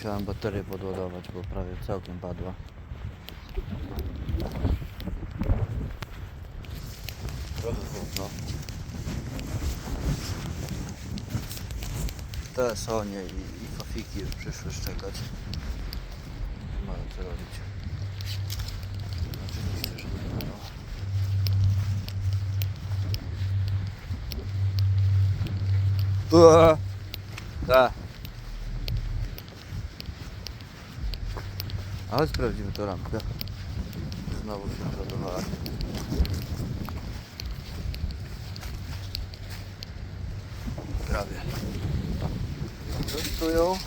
musiałem baterię podładować, bo prawie całkiem padła. Chłodno. Te sonie i, i fafiki już przyszły szczekać. Nie mają co robić. Oczywiście, że nie mają. Ale sprawdzimy tą lampkę. Znowu się załadowała. Prawie. Testują.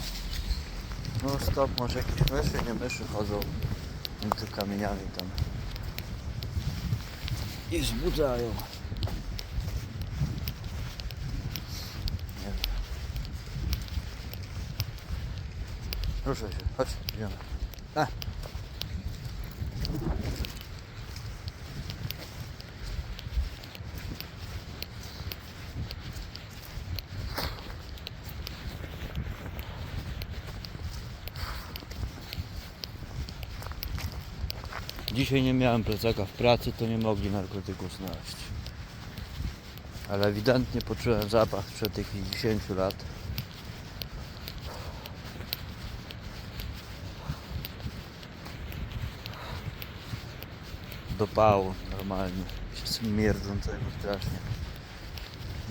No stop, może jakieś myszy, nie myszy chodzą między kamieniami tam. I wzbudzają. Nie wiem. Ruszaj się, chodź, idziemy. A. Dzisiaj nie miałem plecaka w pracy, to nie mogli narkotyków znaleźć. Ale ewidentnie poczułem zapach sprzed jakichś 10 lat. Dopału normalnie. Śmierdzącego strasznie.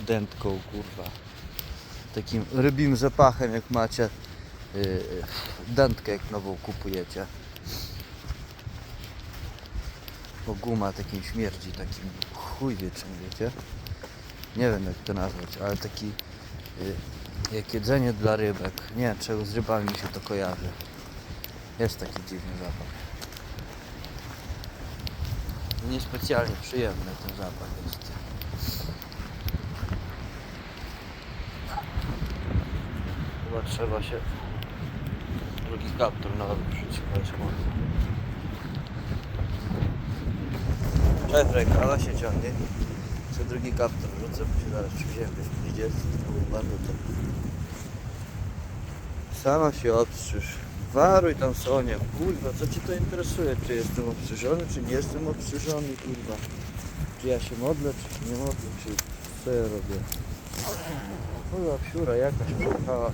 Dętką kurwa. Takim rybim zapachem jak macie yy, dętkę jak nową kupujecie. Bo guma takim śmierdzi, takim chuj wie czym wiecie. Nie wiem jak to nazwać, ale taki y, jak jedzenie dla rybek. Nie czego z rybami mi się to kojarzy. Jest taki dziwny zapach. Niespecjalnie przyjemny ten zapach jest. Chyba trzeba się drugi kaptur na odwrócić, bo jest chłodno. Efrek, ale się ciągnie. Chcę drugi kaptur rzucę, bo się zaraz przyziębię. Idzie, to był bardzo to. Sama się obstrzyż. Waruj tam Sonia. Kurwa, co ci to interesuje? Czy jestem obstrzyżony, czy nie jestem obstrzyżony, kurwa? Czy ja się modlę, czy nie modlę, czy co ja robię? Kurwa, wsiura jakaś przyjechała.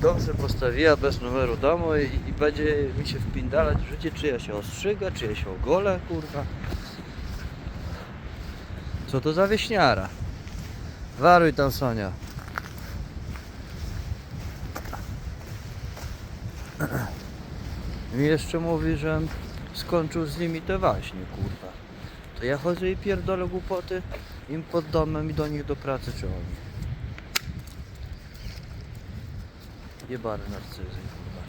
Dom sobie postawiła bez numeru domu i, i będzie mi się wpindalać w życie, czy ja się ostrzyga, czy ja się ogolę, kurwa. Co to za wieśniara? Waruj tam, Sonia. Mi jeszcze mówi, że skończył z nimi te waśnie, kurwa. To ja chodzę i pierdolę głupoty im pod domem i do nich do pracy, czy oni? Jebane narcyzy, kurwa.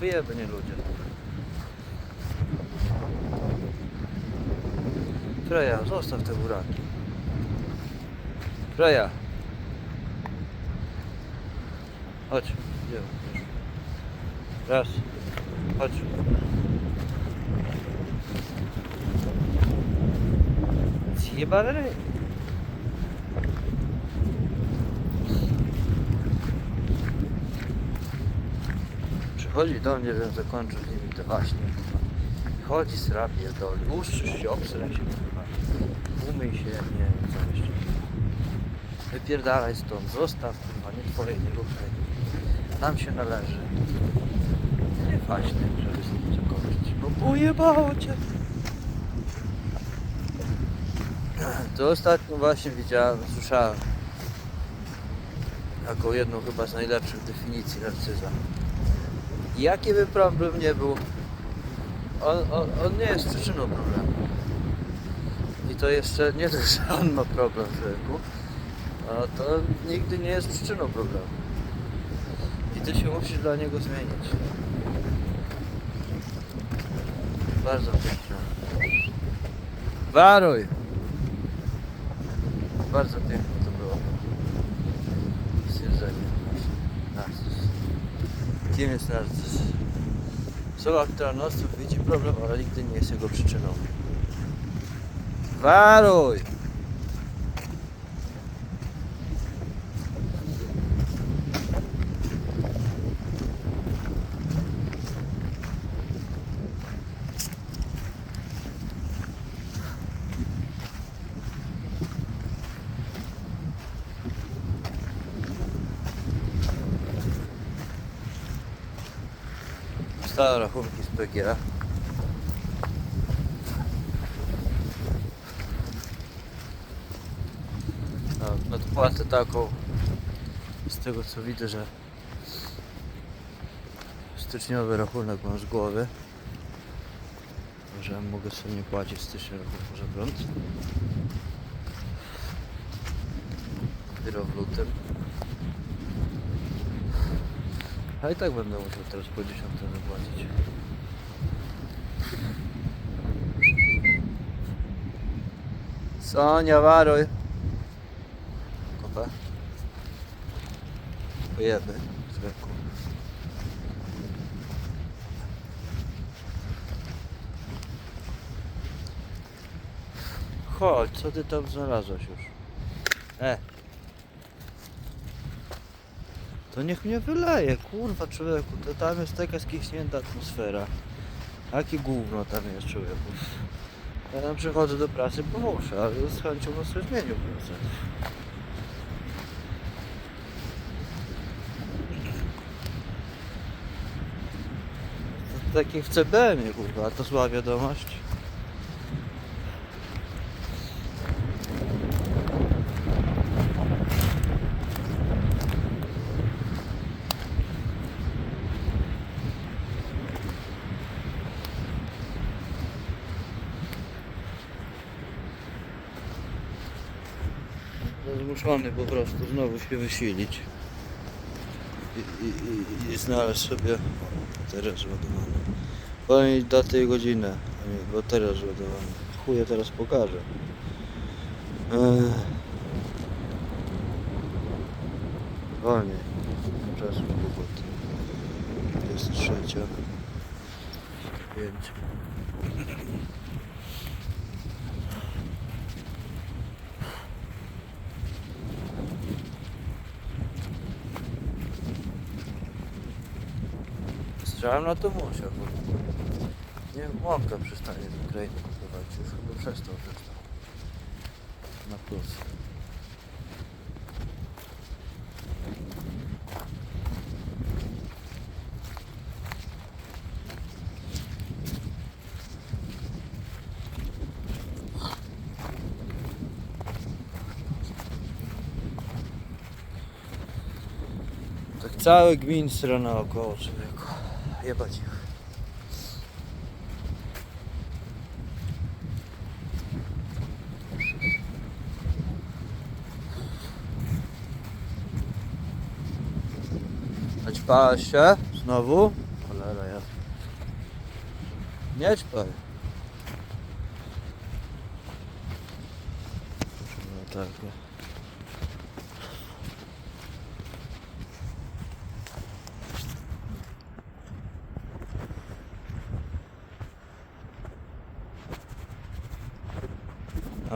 Wyjebnie ludzie. Freja, zostaw te buraki. Freja. Chodź, idziemy. Raz. Chodź. Zjebane ryj. Przychodzi do mnie, że zakończył z nimi waśnie. kurwa. Chodzi, sra pierdoli. Uszczysz się, obsraj się. Umyj się, nie wiem co jeszcze. Wypierdalaj stąd, zostaw, kurwa, nie twoje, nie ruszaj. Tam się należy. Właśnie, żeby z nim zakończyć. No pojebało cię. To ostatnio właśnie widziałem, słyszałem jako jedną chyba z najlepszych definicji narcyza. Jaki by problem nie był, on, on, on nie jest przyczyną problemu. I to jeszcze nie dość, że on ma problem w człowieku, a to nigdy nie jest przyczyną problemu. I ty się musisz dla niego zmienić. Bardzo pięknie. Waruj! Bardzo piękne to było. Stwierdzenie. Narcyz. Kim jest narcyz? Osoba, która non widzi problem, ale nigdy nie jest jego przyczyną. Waruj! Dostałem rachunki z PGA. No, nadpłatę taką z tego co widzę, że styczniowy rachunek mam z głowy. Że mogę sobie nie płacić stycznia rachunku za prąd. Dopiero w lutym. A i tak będę musiał teraz po 10 zapłacić. Sonia, waruj. Kopę. Pojemy. Zwykło. Chodź, co ty tam znalazłeś już? E. To niech mnie wyleje, kurwa człowieku, to tam jest taka skiśnięta atmosfera. Jakie gówno tam jest człowieku. Ja tam przychodzę do pracy, bo muszę, ale z chęcią bym sobie zmienił pracę. Taki w CBM-ie kurwa, to zła wiadomość. Zmuszony po prostu znowu się wysilić i, i, i, sobie teraz ładowany. Powinien datę i godzinę, bo teraz ładowany. Chuję teraz pokażę. Ech. Wolniej. Kłopot. Jest trzecia. Pięć. Strzelam na to musiał, nie łąka przestanie z Ukrainy kupować już, chyba przestał. Na plus. Tak cały sra naokoło człowieku. Jebać ich. Naćpałaś się? Znowu? Cholera ja. Nie ćpaj. No tak.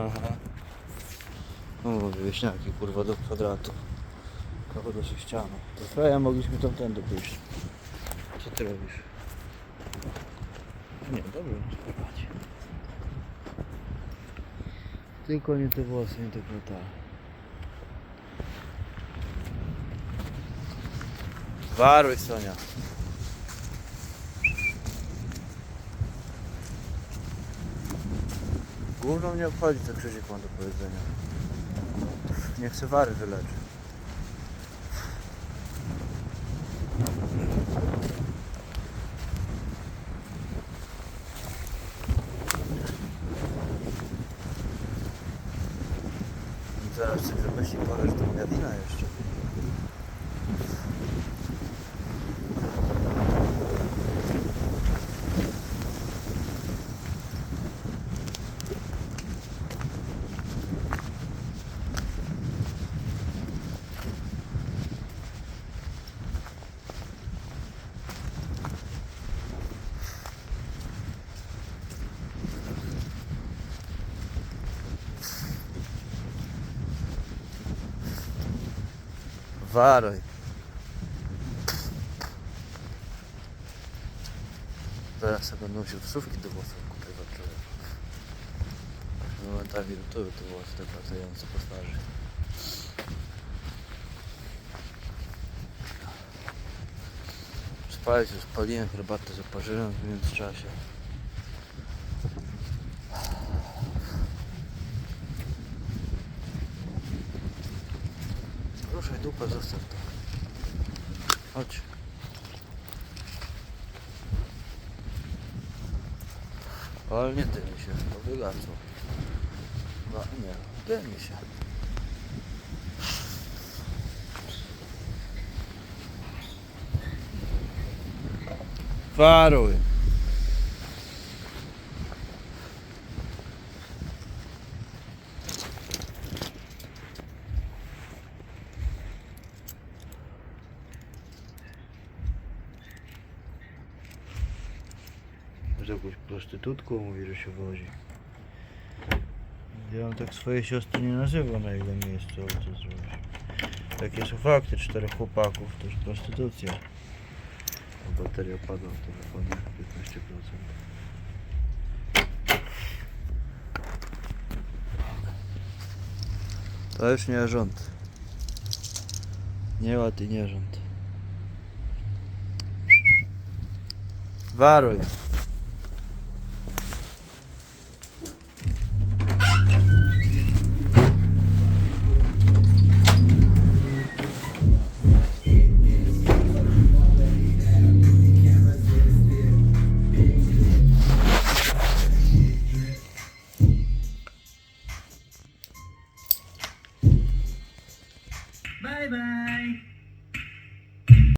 Aha. O, wieśniaki kurwa do kwadratu. Trochę do ścianą. To Freja mogliśmy tamtędy pójść. Co ty robisz? Nie, dobrze, spróbować. Tylko nie te włosy, nie te plata. Waruj Sonia. Główną mnie obchodzi co Krzysiek ma do powiedzenia. Niech se wary wyleczy. I Zaraz coś wymyśli, powiesz, to moja wina jeszcze. Waruj. Zaraz sobie będę musiał wsówki do włosów kupywać. człowiek. Momentami rutuły te włosy tak latające po twarzy. spać, już spaliłem herbatę, zaparzyłem w międzyczasie. Ruszaj dupę, zostaw to. Chodź. Ale nie dymi się, to wygasło. No nie, dymi się. Waruj. Z jakąś prostytutką mówi, że się wozi. Ja bym tak swojej siostry nie nazywał na ile miejscu, ale co zrobić. Takie są fakty, czterech chłopaków, to już prostytucja. A bateria padła w telefonie 15%. To już nie rząd. Nie ład i nie rząd. Waruj.